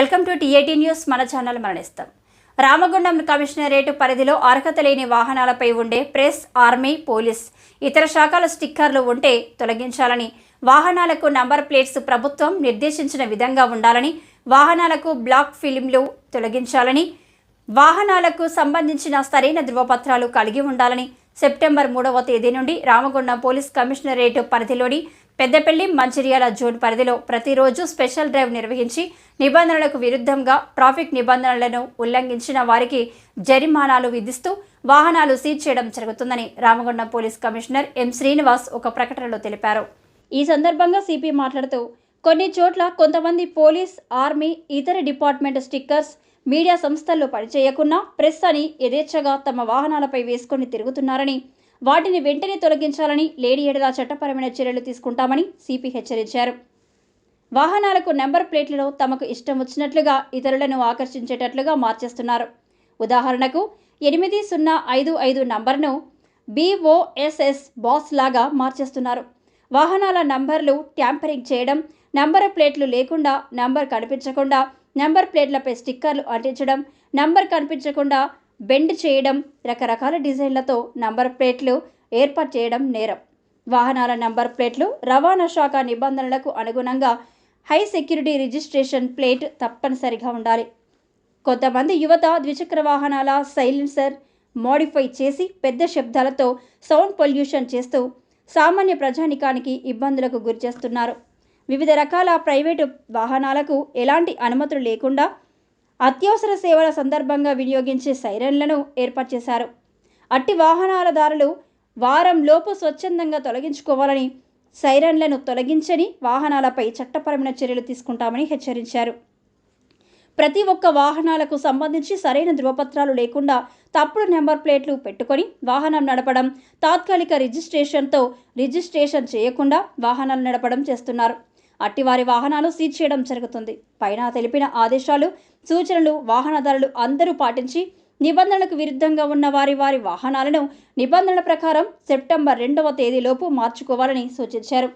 Welcome to TAT news. మన channel మరణిస్తాం. Ramagundam commissionerate పరిధిలో అర్హత లేని వాహనాలపై ఉండే ప్రెస్ ఆర్మీ పోలీస్ ఇతర శాఖల స్టిక్కర్లు ఉంటే తొలగించాలని వాహనాలకు నంబర్ ప్లేట్స్ ప్రభుత్వం నిర్దేశించిన విధంగా ఉండాలని వాహనాలకు బ్లాక్ ఫిలింలు తొలగించాలని వాహనాలకు సంబంధించిన సరైన ధృవపత్రాలు కలిగి ఉండాలని సెప్టెంబర్ మూడవ తేదీ నుండి రామగుండం పోలీస్ కమిషనరేట్ పరిధిలోని పెద్దపల్లి మంచిర్యాల జోన్ పరిధిలో ప్రతిరోజు స్పెషల్ డ్రైవ్ నిర్వహించి నిబంధనలకు విరుద్ధంగా ట్రాఫిక్ నిబంధనలను ఉల్లంఘించిన వారికి జరిమానాలు విధిస్తూ వాహనాలు సీజ్ చేయడం జరుగుతుందని Ramagundam police commissioner M Srinivas ఒక ప్రకటనలో తెలిపారు. ఈ సందర్భంగా సిపి మాట్లాడుతూ కొన్ని చోట్ల కొంతమంది పోలీస్ ఆర్మీ ఇతర డిపార్ట్మెంట్ స్టిక్కర్స్ మీడియా సంస్థల్లో పనిచేయకున్నా ప్రెస్ అని యథేచ్ఛగా తమ వాహనాలపై వేసుకొని తిరుగుతున్నారని వాటిని వెంటనే తొలగించాలని లేడీ ఎడల చట్టపరమైన చర్యలు తీసుకుంటామని సిపి హెచ్చరించారు. వాహనాలకు నెంబర్ ప్లేట్లలో తమకు ఇష్టం వచ్చినట్లుగా ఇతరులను ఆకర్షించేటట్లుగా మార్చేస్తున్నారు. ఉదాహరణకు ఎనిమిది సున్నా ఐదు ఐదు నంబర్ను బీఓఎస్ఎస్ బాస్ లాగా మార్చేస్తున్నారు. వాహనాల నంబర్లు ట్యాంపరింగ్ చేయడం నంబర్ ప్లేట్లు లేకుండా నంబర్ కనిపించకుండా నంబర్ ప్లేట్లపై స్టిక్కర్లు అంటించడం నంబర్ కనిపించకుండా బెండ్ చేయడం రకరకాల డిజైన్లతో నంబర్ ప్లేట్లు ఏర్పాటు చేయడం నేరం. వాహనాల నంబర్ ప్లేట్లు రవాణా శాఖ నిబంధనలకు అనుగుణంగా హై సెక్యూరిటీ రిజిస్ట్రేషన్ ప్లేట్ తప్పనిసరిగా ఉండాలి. కొంతమంది యువత ద్విచక్ర వాహనాల సైలెన్సర్ మోడిఫై చేసి పెద్ద శబ్దాలతో సౌండ్ పొల్యూషన్ చేస్తూ సామాన్య ప్రజానికానికి ఇబ్బందులకు గురిచేస్తున్నారు వివిధ రకాల ప్రైవేటు వాహనాలకు ఎలాంటి అనుమతులు లేకుండా అత్యవసర సేవల సందర్భంగా వినియోగించే సైరన్లను ఏర్పాటు చేశారు. అట్టి వాహనాలదారులు వారంలోపు స్వచ్ఛందంగా తొలగించుకోవాలని సైరన్లను తొలగించని వాహనాలపై చట్టపరమైన చర్యలు తీసుకుంటామని హెచ్చరించారు. ప్రతి ఒక్క వాహనాలకు సంబంధించి సరైన ధృవపత్రాలు లేకుండా తప్పుడు నెంబర్ ప్లేట్లు పెట్టుకొని వాహనం నడపడం తాత్కాలిక రిజిస్ట్రేషన్తో రిజిస్ట్రేషన్ చేయకుండా వాహనాలు నడపడం చేస్తున్నారు. అట్టివారి వాహనాలు సీజ్ చేయడం జరుగుతుంది. పైన తెలిపిన ఆదేశాలు సూచనలు వాహనదారులు అందరూ పాటించి నిబంధనలకు విరుద్ధంగా ఉన్న వారి వారి వాహనాలను నిబంధనల ప్రకారం సెప్టెంబర్ రెండవ తేదీలోపు మార్చుకోవాలని సూచించారు.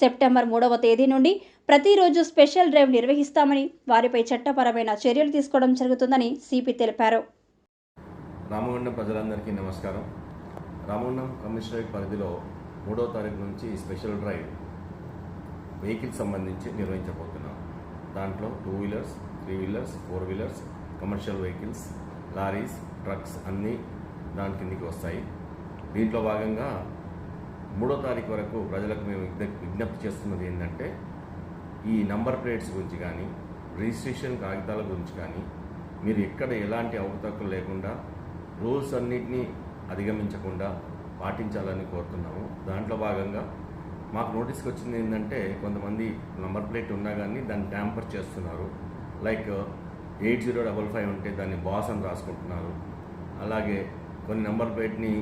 సెప్టెంబర్ మూడవ తేదీ నుండి ప్రతిరోజు స్పెషల్ డ్రైవ్ నిర్వహిస్తామని వారిపై చట్టపరమైన చర్యలు తీసుకోవడం జరుగుతుందని సిపి తెలిపారు. రామగుండం ప్రజలందరికీ నమస్కారం. రామగుండం కమిషనరేట్ పరిధిలో మూడవ తారీఖు నుంచి స్పెషల్ డ్రైవ్ వెహికల్ సంబంధించి నిర్వహించబోతున్నాం. దాంట్లో two wheelers three wheelers four wheelers commercial vehicles lorries trucks అన్నీ దాని కిందికి వస్తాయి. దీంట్లో భాగంగా మూడో తారీఖు వరకు ప్రజలకు మేము విజ్ఞప్తి చేస్తున్నది ఏంటంటే ఈ నంబర్ ప్లేట్స్ గురించి కానీ రిజిస్ట్రేషన్ కాగితాల గురించి కానీ మీరు ఎక్కడ ఎలాంటి అవకతవకలు లేకుండా రూల్స్ అన్నిటినీ అధిగమించకుండా పాటించాలని కోరుతున్నాము. దాంట్లో భాగంగా మాకు నోటీస్కి వచ్చింది ఏంటంటే కొంతమంది నంబర్ ప్లేట్ ఉన్నా కానీ దాన్ని ట్యాంపర్ చేస్తున్నారు. Like eight zero double five ఉంటే దాన్ని బాస్ అని రాసుకుంటున్నారు. అలాగే కొన్ని నెంబర్ ప్లేట్ని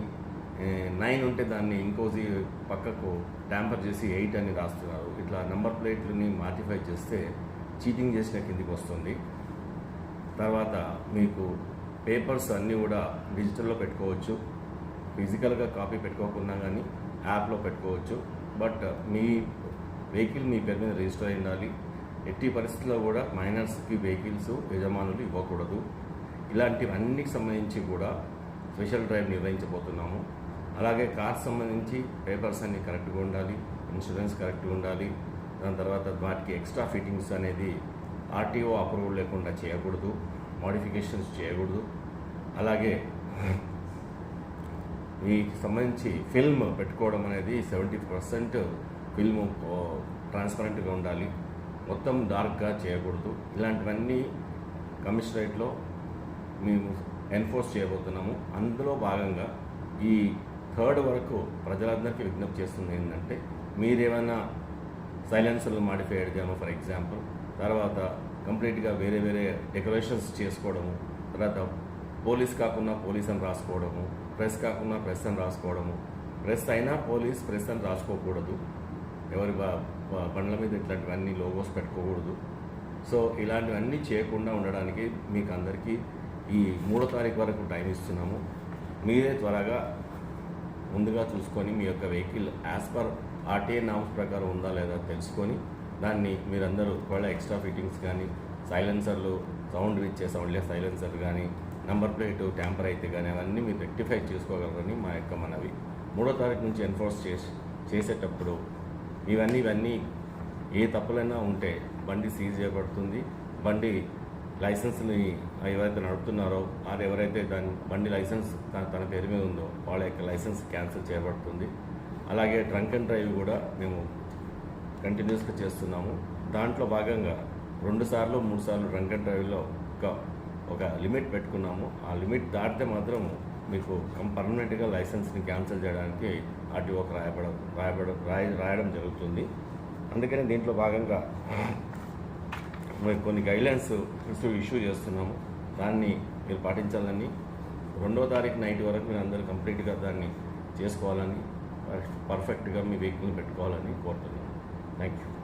నైన్ ఉంటే దాన్ని ఇంకోసి పక్కకు ట్యాంపర్ చేసి ఎయిట్ అని రాస్తున్నారు. ఇట్లా నెంబర్ ప్లేట్లని మాటిఫై చేస్తే చీటింగ్ చేసిన కిందికి వస్తుంది. తర్వాత మీకు పేపర్స్ అన్నీ కూడా డిజిటల్లో పెట్టుకోవచ్చు. ఫిజికల్గా కాపీ పెట్టుకోకుండా కానీ యాప్లో పెట్టుకోవచ్చు. బట్ మీ వెహికల్ మీ పేరు మీద రిజిస్టర్ అయి ఉండాలి. ఎట్టి పరిస్థితుల్లో కూడా మైనర్స్కి వెహికల్స్ యజమానులు ఇవ్వకూడదు. ఇలాంటివన్నిటికి సంబంధించి కూడా స్పెషల్ డ్రైవ్ నిర్వహించబోతున్నాము. అలాగే కార్ సంబంధించి పేపర్స్ అన్నీ కరెక్ట్గా ఉండాలి ఇన్సూరెన్స్ కరెక్ట్గా ఉండాలి. దాని తర్వాత వాటికి ఎక్స్ట్రా ఫిట్టింగ్స్ అనేది ఆర్టీఓ అప్రూవల్ లేకుండా చేయకూడదు మోడిఫికేషన్స్ చేయకూడదు. అలాగే వీటికి సంబంధించి ఫిల్మ్ పెట్టుకోవడం అనేది సెవెంటీ పర్సెంట్ ఫిల్మ్ ట్రాన్స్పరెంట్గా ఉండాలి. మొత్తం డార్క్గా చేయకూడదు. ఇలాంటివన్నీ కమిషనరేట్లో మేము ఎన్ఫోర్స్ చేయబోతున్నాము. అందులో భాగంగా ఈ థర్డ్ వరకు ప్రజలందరికీ విజ్ఞప్తి చేస్తుంది ఏంటంటే మీరేమైనా సైలెన్సర్లు మాడిఫై చేయడము ఫర్ ఎగ్జాంపుల్. తర్వాత కంప్లీట్గా వేరే వేరే డెకరేషన్స్ చేసుకోవడము. తర్వాత పోలీస్ కాకుండా పోలీస్ అని రాసుకోవడము. ప్రెస్ కాకుండా ప్రెస్ అని రాసుకోవడము. ప్రెస్ అయినా పోలీస్ ప్రెస్ అని రాసుకోకూడదు. ఎవరి బండ్ల మీద ఇట్లాంటివన్నీ లోగోస్ పెట్టుకోకూడదు. సో ఇలాంటివన్నీ చేయకుండా ఉండడానికి మీకు అందరికీ ఈ మూడో తారీఖు వరకు టైం ఇస్తున్నాము. మీరే త్వరగా ముందుగా చూసుకొని మీ యొక్క vehicle as per RTA norms ప్రకారం ఉందా లేదా తెలుసుకొని దాన్ని మీరందరూ ఒకవేళ ఎక్స్ట్రా ఫిట్టింగ్స్ కానీ సైలెన్సర్లు సౌండ్ ఇచ్చే సౌండ్లే సైలెన్సర్ కానీ నెంబర్ ప్లేట్ ట్యాంపర్ అయితే కానీ అవన్నీ మీరు రెక్టిఫై చేసుకోగలరని మా యొక్క మనవి. మూడో తారీఖు నుంచి ఎన్ఫోర్స్ చేసి చేసేటప్పుడు ఇవన్నీ ఇవన్నీ ఏ తప్పులైనా ఉంటే బండి సీజ్ చేయబడుతుంది. బండి లైసెన్స్ని ఎవరైతే నడుపుతున్నారో వారు ఎవరైతే దాని బండి లైసెన్స్ తన- తన పేరు మీద ఉందో వాళ్ళ యొక్క లైసెన్స్ క్యాన్సిల్ చేయబడుతుంది. అలాగే ట్రంక్ అండ్ డ్రైవ్ కూడా మేము కంటిన్యూస్గా చేస్తున్నాము. దాంట్లో భాగంగా రెండుసార్లు మూడుసార్లు మూడు సార్లు డ్రంక్ అండ్ డ్రైవ్లో ఒక ఒక లిమిట్ పెట్టుకున్నాము. ఆ లిమిట్ దాటితే మాత్రం మీకు పర్మనెంట్గా లైసెన్స్ని క్యాన్సిల్ చేయడానికి ఆర్టీఓకి రాయబడ రాయబడ రాయ రాయడం జరుగుతుంది. అందుకని దీంట్లో భాగంగా మేము కొన్ని గైడ్లైన్స్ ఇష్యూ ఇష్యూ చేస్తున్నాము. దాన్ని మీరు పాటించాలని. రెండో తారీఖు నైట్ వరకు మీరు అందరూ కంప్లీట్గా దాన్ని చేసుకోవాలని పర్ఫెక్ట్గా మీ వెహికల్ పెట్టుకోవాలని కోరుతున్నాను థ్యాంక్ యూ